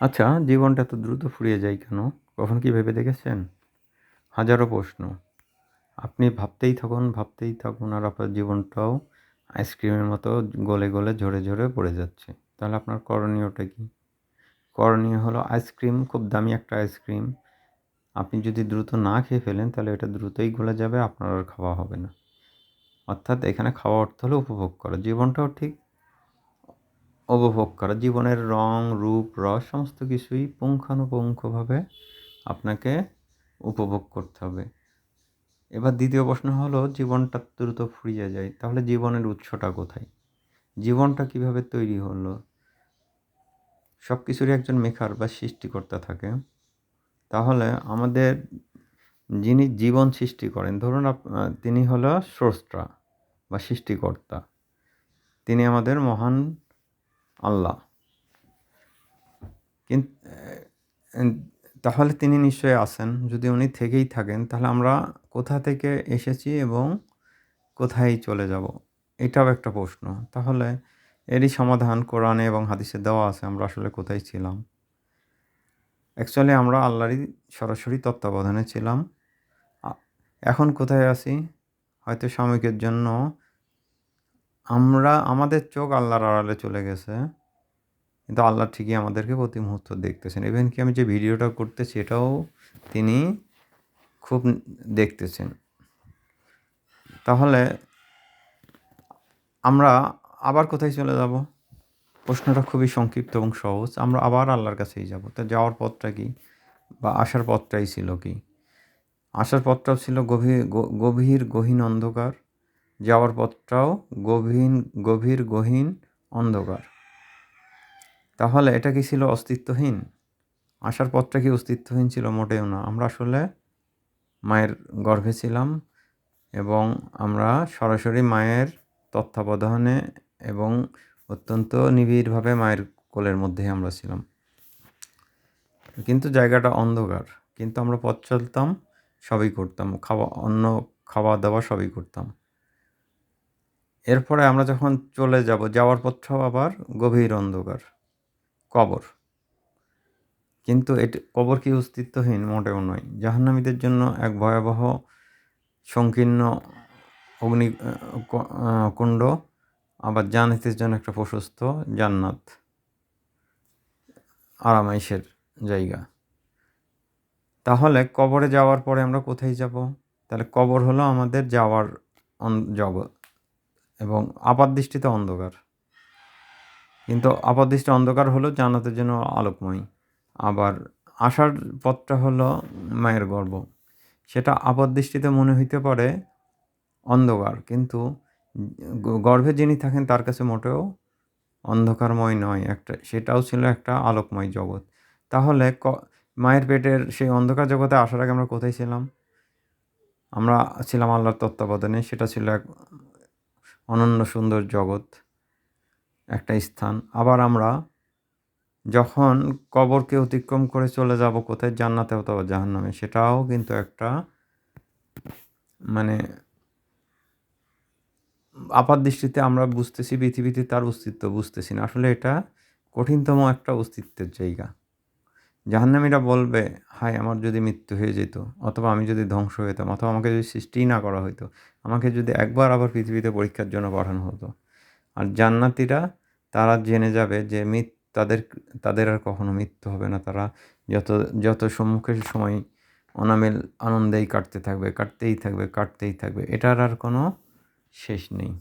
আচ্ছা জীবনটা এত দ্রুত ফুরিয়ে যায় কেন? কখন কি ভেবে দেখেছেন? হাজারো প্রশ্ন। আপনি ভাবতেই থাকুন ভাবতেই থাকুন আর আপনার জীবনটাও আইসক্রিমের মতো গলে গলে ঝরে ঝরে পড়ে যাচ্ছে। তাহলে আপনার করণীয়টা কি? করণীয় হলো আইসক্রিম, খুব দামি একটা আইসক্রিম। আপনি যদি দ্রুত না খেয়ে ফেলেন, তাহলে এটা দ্রুতই গলে যাবে, আপনার আর খাওয়া হবে না। অর্থাৎ এখানে খাওয়া অর্থ হলো উপভোগ করা। জীবনটাও ঠিক উপভোগ করা। জীবনের রং, রূপ, রস, সমস্ত কিছুই পুঙ্খানুপুঙ্খভাবে আপনাকে উপভোগ করতে হবে। এবার দ্বিতীয় প্রশ্ন হলো, জীবনটা দ্রুত ফুরিয়ে যায়, তাহলে জীবনের উৎসটা কোথায়? জীবনটা কীভাবে তৈরি হলো? সব কিছুরই একজন মেকার বা সৃষ্টিকর্তা থাকে। তাহলে আমাদের যিনি জীবন সৃষ্টি করেন, ধরুন তিনি হলো স্রষ্টা বা সৃষ্টিকর্তা। তিনি আমাদের মহান আল্লাহ। কিন্তু তাহলে তিনি নিশ্চয়ই আছেন। যদি উনি থেকেই থাকেন, তাহলে আমরা কোথা থেকে এসেছি এবং কোথায় চলে যাব? এটাও একটা প্রশ্ন। তাহলে এরই সমাধান কোরআনে এবং হাদিসে দেওয়া আছে আমরা আসলে কোথায় ছিলাম। অ্যাকচুয়ালি আমরা আল্লাহরই সরাসরি তত্ত্বাবধানে ছিলাম। এখন কোথায় আছি? হয়তো সাময়িকের জন্য আমরা, আমাদের চোখ আল্লাহর আড়ালে চলে গেছে। কিন্তু আল্লাহ ঠিকই আমাদেরকে প্রতি মুহূর্ত দেখতেছেন। ইভেন কি আমি যে ভিডিওটা করতেছি, এটাও তিনি খুব দেখতেছেন। তাহলে আমরা আবার কোথায় চলে যাব? প্রশ্নটা খুবই সংক্ষিপ্ত এবং সহজ। আমরা আবার আল্লাহর কাছেই যাব। তো যাওয়ার পথটা কি? বা আসার পথটাই ছিল কি? আসার পথটাও ছিল গভীর গভীর, গহীন অন্ধকার। যাওয়ার পথটাও গভীর গভীর গহীন, অন্ধকার। তাহলে এটা কি ছিল অস্তিত্বহীন? আসার পথটা কি অস্তিত্বহীন ছিল মোটেও না। আমরা আসলে মায়ের গর্ভে ছিলাম এবং আমরা সরাসরি মায়ের তত্ত্বাবধানে এবং অত্যন্ত নিবিড়ভাবে মায়ের কোলের মধ্যেই আমরা ছিলাম। কিন্তু জায়গাটা অন্ধকার। কিন্তু আমরা পথ চলতাম, সবই করতাম। খাওয়া অন্য খাওয়া দাওয়া সবই করতাম। এরপরে আমরা যখন চলে যাব, যাওয়ার পথটাও আবার গভীর অন্ধকার, কবর। কিন্তু এটি, কবর কি অস্তিত্বহীন? মোটেও নয়। জাহান্নামীদের জন্য এক ভয়াবহ, সংকীর্ণ অগ্নি কুণ্ড, আবার জান্নাতের জন্য একটা প্রশস্ত জান্নাত, আরামাইশের জায়গা। তাহলে কবরে যাওয়ার পরে আমরা কোথায় যাব? তাহলে কবর হলো আমাদের যাওয়ার জগৎ। এবং আপাত দৃষ্টিতে অন্ধকার। কিন্তু আপাত দৃষ্টি অন্ধকার হলো জান্নাতের জন্য আলোকময়। আবার আসার পথটা হলো মায়ের গর্ব। সেটা আপাত দৃষ্টিতে মনে হইতে পারে অন্ধকার, কিন্তু গর্ভে যিনি থাকেন তার কাছে মোটেও অন্ধকারময় নয়। একটা, সেটাও ছিল একটা আলোকময় জগৎ। তাহলে ক, মায়ের পেটের সেই অন্ধকার জগতে আসার আগে আমরা কোথায় ছিলাম? আমরা ছিলাম আল্লাহর তত্ত্বাবধানে, সেটা ছিল এক অনন্য সুন্দর জগৎ, একটা স্থান। আবার আমরা যখন কবরকে অতিক্রম করে চলে যাব, কোথায়? জান্নাতে অথবা জাহান্নামে। সেটাও কিন্তু একটা মানে আপাত দৃষ্টিতে আমরা বুঝতেছি, পৃথিবীতে তার অস্তিত্ব বুঝতেছি না। আসলে এটা কঠিনতম একটা অস্তিত্বের জায়গা। জাহান্নামীরা বলবে, হায়, আমার যদি মৃত্যু হয়ে যেত, অথবা আমি যদি ধ্বংস হইতাম, অথবা আমাকে যদি সৃষ্টি না করা হইতো, আমাকে যদি একবার আবার পৃথিবীতে পরীক্ষার জন্য পাঠানো হতো। আর জান্নাতিরা, তারা জেনে যাবে যে মিত তাদের তাদের আর কখনো মৃত্যু হবে না। তারা যত যত সম্মুখের সময় অনামেল আনন্দেই কাটতে থাকবে, কাটতেই থাকবে কাটতেই থাকবে, এটার আর কোনো শেষ নেই।